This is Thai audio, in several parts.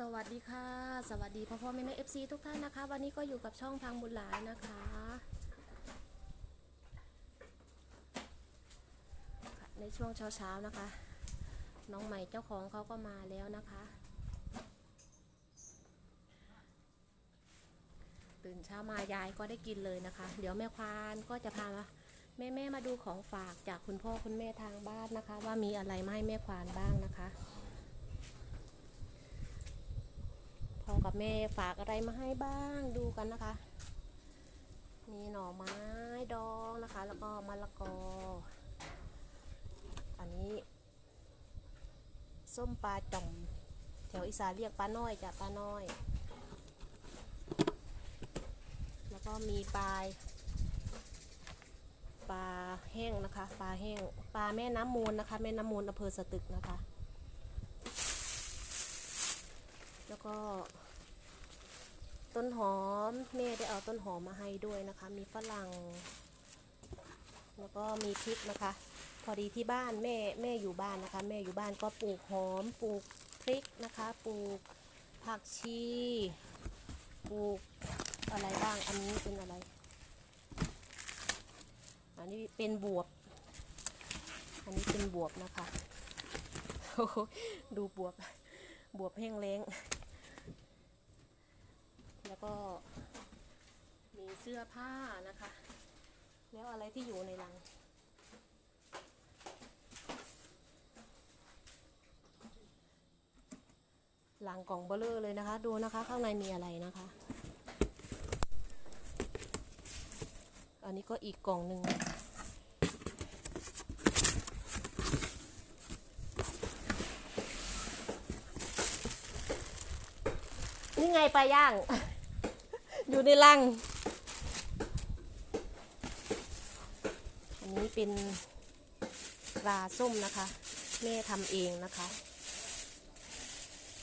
สวัสดีค่ะ สวัสดีพ่อพ่อแม่แม่เอฟซีทุกท่านนะคะ วันนี้ก็อยู่กับช่องพังบุญหลายนะคะค่ะในช่วงเช้าๆนะคะ น้องใหม่เจ้าของเขาก็มาแล้วนะคะ ตื่นเช้ามายายก็ได้กินเลยนะคะ เดี๋ยวแม่ควานก็จะพาแม่แม่มาดูของฝากจากคุณพ่อคุณแม่ทางบ้านนะคะ ว่ามีอะไรมาให้แม่ควานบ้างนะคะ พ่อกับ แม่ฝากอะไรมาให้บ้างดูกันนะคะ มีหน่อไม้ดองนะคะ แล้วก็มะละกอ อันนี้ ส้มปลาจ่อมแถวอีสานเรียกปลาน้อยจ้ะปลาน้อย แล้วก็มีปลาปลาแห้งนะคะ ปลาแห้งปลาแม่น้ำมูลนะคะ แม่น้ำมูลอำเภอสตึกนะคะ แล้วก็ ต้นหอมแม่ได้เอาต้นหอมมาให้ด้วยนะคะ มีฝรั่ง แล้วก็มีพริกนะคะ พอดีที่บ้านแม่แม่อยู่บ้านนะคะ แม่อยู่บ้านก็ปลูกหอมปลูกพริกนะคะ ปลูกผักชีปลูกอะไรบ้างอันนี้เป็นอะไรอันนี้เป็นบวบ อันนี้เป็นบวบนะคะโอ้โหดูบวบ บวบแห้งแล้ง แล้วก็ มีเสื้อผ้านะคะแล้วอะไรที่อยู่ในรัง หลังกล่องเบลเลอร์เลยนะคะ ดูนะคะ ข้างในมีอะไรนะคะ อันนี้ก็อีกกล่องหนึ่งนี่ไงปลาย่าง อยู่ในรัง อันนี้เป็นปลาส้มนะคะ แม่ทำเองนะคะ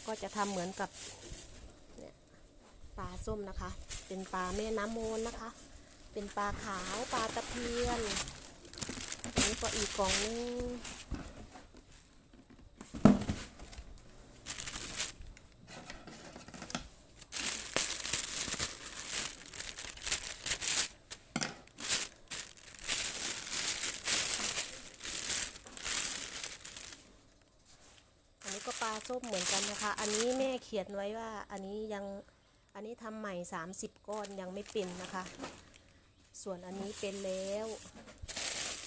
ก็จะทำเหมือนกับปลาส้มนะคะ เป็นปลาแม่น้ำมูลนะคะ เป็นปลาขาว ปลาตะเพียน อันนี้ก็อีกกล่องนึง อันนี้ก็ปลา ส้มเหมือนกันนะคะ อันนี้แม่เขียนไว้ว่าอันนี้ยังอันนี้ทำใหม่ 30 ก้อนยังไม่เป็นนะคะ ส่วนอันนี้เป็นแล้ว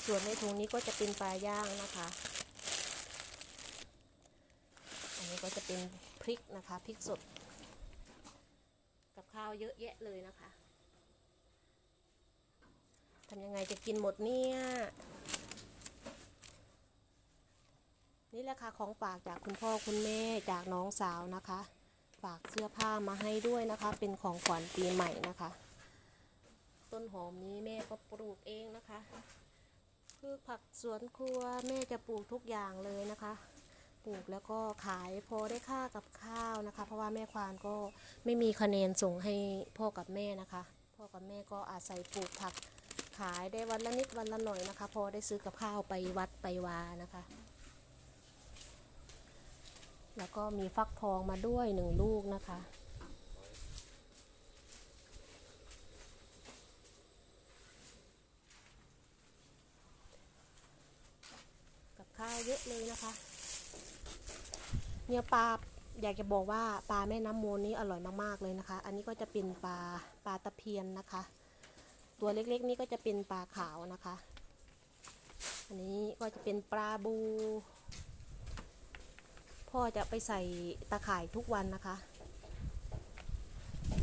ส่วนในถุงนี้ก็จะเป็นปลาย่างนะคะ อันนี้ก็จะเป็นพริกนะคะพริกสด กับข้าวเยอะแยะเลยนะคะทำยังไงจะกินหมดเนี่ย นี่แหละค่ะของฝากจากคุณพ่อคุณแม่จากน้องสาวนะคะ ฝากเสื้อผ้ามาให้ด้วยนะคะ เป็นของขวัญปีใหม่นะคะ ต้นหอมนี้แม่ก็ปลูกเองนะคะพืชผักสวนครัวแม่จะปลูกทุกอย่างเลยนะคะ ปลูกแล้วก็ขายพอได้ค่ากับข้าวนะคะ เพราะว่าแม่ควานก็ไม่มีคะแนนส่งให้พ่อกับแม่นะคะ พ่อกับแม่ก็อาศัยปลูกผักขายได้วันละนิดวันละหน่อยนะคะ พอได้ซื้อกับข้าวไปวัดไปวานะคะ แล้วก็มีฟักทองมาด้วยหนึ่งลูกนะคะ กับข้าวเยอะเลยนะคะ เนี่ยปลาอยากจะบอกว่าปลาแม่น้ำมูลนี้อร่อยมากๆเลยนะคะ อันนี้ก็จะเป็นปลาปลาตะเพียนนะคะ ตัวเล็กๆนี่ก็จะเป็นปลาขาวนะคะ อันนี้ก็จะเป็นปลาบู พ่อจะไปใส่ตะข่ายทุกวันนะคะ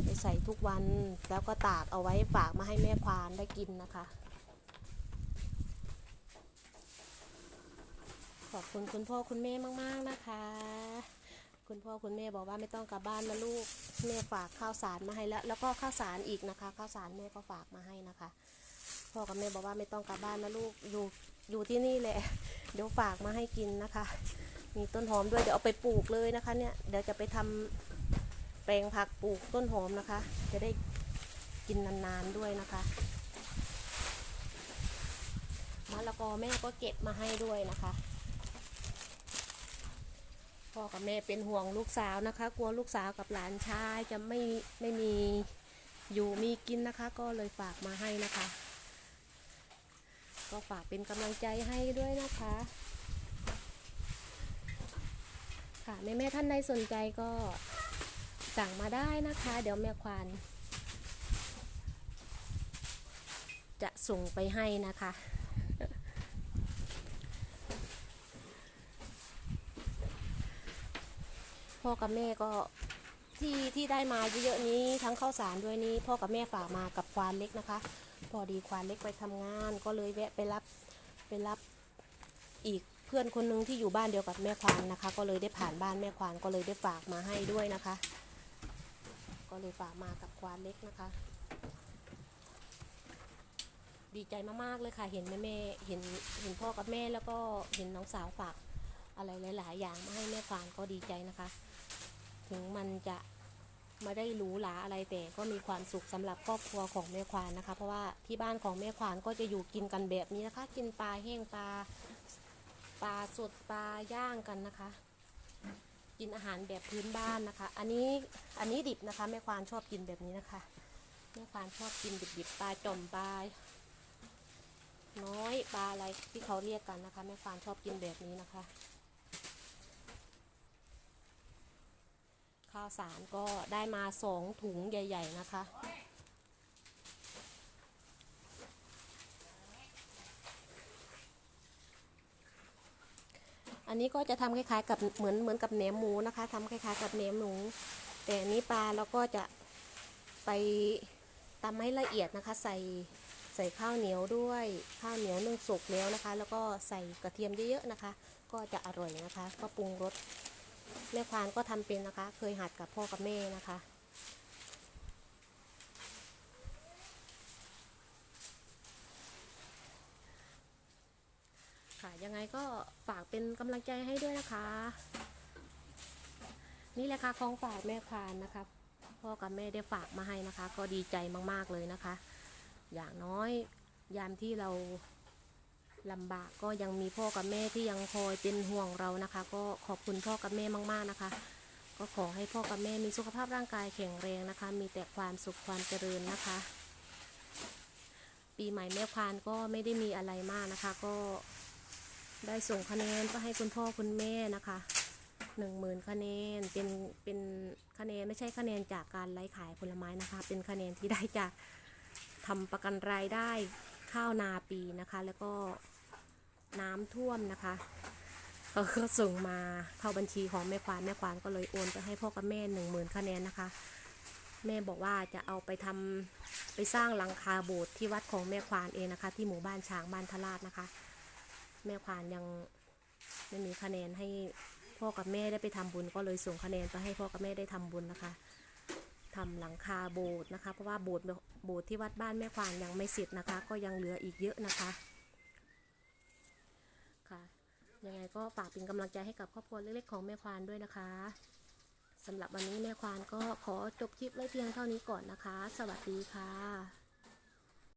ไปใส่ทุกวันแล้วก็ตากเอาไว้ฝากมาให้แม่ควานได้กินนะคะ ขอบคุณคุณพ่อคุณแม่มาก ๆนะคะ คุณพ่อคุณแม่บอกว่าไม่ต้องกลับบ้านนะลูกแม่ฝากข้าวสารมาให้แล้ว แล้วก็ข้าวสารอีกนะคะ ข้าวสารแม่ก็ฝากมาให้นะคะพ่อกับแม่บอกว่าไม่ต้องกลับบ้านนะลูกอยู่อยู่ที่นี่แหละ เดี๋ยวฝากมาให้กินนะคะ มีต้นหอมด้วยเดี๋ยวเอาไปปลูกเลยนะคะเนี่ยเดี๋ยวจะไปทำแปลงผักปลูกต้นหอมนะคะ จะได้กินนานๆด้วยนะคะมะละกอแม่ก็เก็บมาให้ด้วยนะคะพ่อกับแม่เป็นห่วงลูกสาวนะคะ กลัวลูกสาวกับหลานชายจะไม่ไม่มีอยู่มีกินนะคะ ก็เลยฝากมาให้นะคะ ก็ฝากเป็นกำลังใจให้ด้วยนะคะ ค่ะแม่แม่ท่านใดสนใจก็สั่งมาได้นะคะ เดี๋ยวแม่ควานจะส่งไปให้นะคะ พ่อกับแม่ก็ที่ที่ได้มาเยอะๆนี้ทั้งข้าวสารด้วยนี้ พ่อกับแม่ฝากมากับควานเล็กนะคะ พอดีควานเล็กไปทำงาน ก็เลยแวะไปรับไปรับอีก พื่อนคนหนึงที่อยู่บ้านเดียวกับแม่ควานนะคะ ก็เลยได้ผ่านบ้านแม่ควานก็เลยได้ฝากมาให้ด้วยนะคะ ก็เลยฝากมากับควานเล็กนะคะ ดีใจมากๆเลยค่ะ เห็นแม่แม่เห็นเห็นพ่อกับแม่แล้วก็เห็นน้องสาวฝากอะไรหลาย ๆ อย่างมาให้แม่ควานก็ดีใจนะคะ ถึงมันจะไม่ได้หรูหราอะไรแต่ก็มีความสุขสำหรับครอบครัวของแม่ควานนะคะ เพราะว่าที่บ้านของแม่ควานก็จะอยู่กินกันแบบนี้นะคะ กินปลาแห้งปลา ปลาสดปลาย่างกันนะคะ กินอาหารแบบพื้นบ้านนะคะ อันนี้อันนี้ดิบนะคะแม่ควานชอบกินแบบนี้นะคะแม่ควานชอบกินดิบๆปลาจ่อมปลาน้อยปลาอะไรที่เขาเรียกกันนะคะแม่ควานชอบกินแบบนี้นะคะ ข้าวสารก็ได้มาสองถุงใหญ่ ๆ นะคะ อันนี้ก็จะทำคล้ายๆกับเหมือนเหมือนกับแหนมหมูนะคะทำคล้ายๆกับแหนมหมูแต่อันนี้ปลาเราก็จะไปตำให้ละเอียดนะคะ ใส่ใส่ข้าวเหนียวด้วยข้าวเหนียวนึ่งสุกแล้วนะคะ แล้วก็ใส่กระเทียมเยอะๆนะคะ ก็จะอร่อยนะคะ ก็ปรุงรสแม่ควานก็ทำเป็นนะคะ เคยหัดกับพ่อกับแม่นะคะ ยังไงก็ฝากเป็นกำลังใจให้ด้วยนะคะ นี่แหละค่ะของฝากแม่ควานนะคะพ่อกับแม่ได้ฝากมาให้นะคะ ก็ดีใจมากๆเลยนะคะ อย่างน้อยยามที่เราลำบากก็ยังมีพ่อกับแม่ที่ยังคอยเป็นห่วงเรานะคะ ก็ขอบคุณพ่อกับแม่มากๆนะคะ ก็ขอให้พ่อกับแม่มีสุขภาพร่างกายแข็งแรงนะคะ มีแต่ความสุขความเจริญนะคะ ปีใหม่แม่ควานก็ไม่ได้มีอะไรมากนะคะ ก็ ได้ส่งคะแนนไปให้คุณพ่อคุณแม่นะคะหนึ่งหมื่นคะแนนเป็นเป็นคะแนนไม่ใช่คะแนนจากการไลฟ์ขายผลไม้นะคะ เป็นคะแนนที่ได้จากทำประกันรายได้ข้าวนาปีนะคะ แล้วก็น้ำท่วมนะคะเขาก็ส่งมาเข้าบัญชีของแม่ควานแม่ควานก็เลยโอนไปให้พ่อกับแม่หนึ่งหมื่นคะแนนนะคะ แม่บอกว่าจะเอาไปทำไปสร้างหลังคาโบสถ์ที่วัดของแม่ควานเองนะคะ ที่หมู่บ้านช้างบ้านทลาดนะคะ แม่ควานยังไม่มีคะแนนให้พ่อกับแม่ได้ไปทำบุญ ก็เลยส่งคะแนนไปให้พ่อกับแม่ได้ทำบุญนะคะทำหลังคาโบสถ์นะคะ เพราะว่าโบสถ์โบสถ์ที่วัดบ้านแม่ควานยังไม่เสร็จนะคะ ก็ยังเหลืออีกเยอะนะคะค่ะยังไงก็ฝากเป็นกำลังใจให้กับครอบครัวเล็กๆของแม่ควานด้วยนะคะสำหรับวันนี้แม่ควานก็ขอจบคลิปไว้เพียงเท่านี้ก่อนนะคะ สวัสดีค่ะ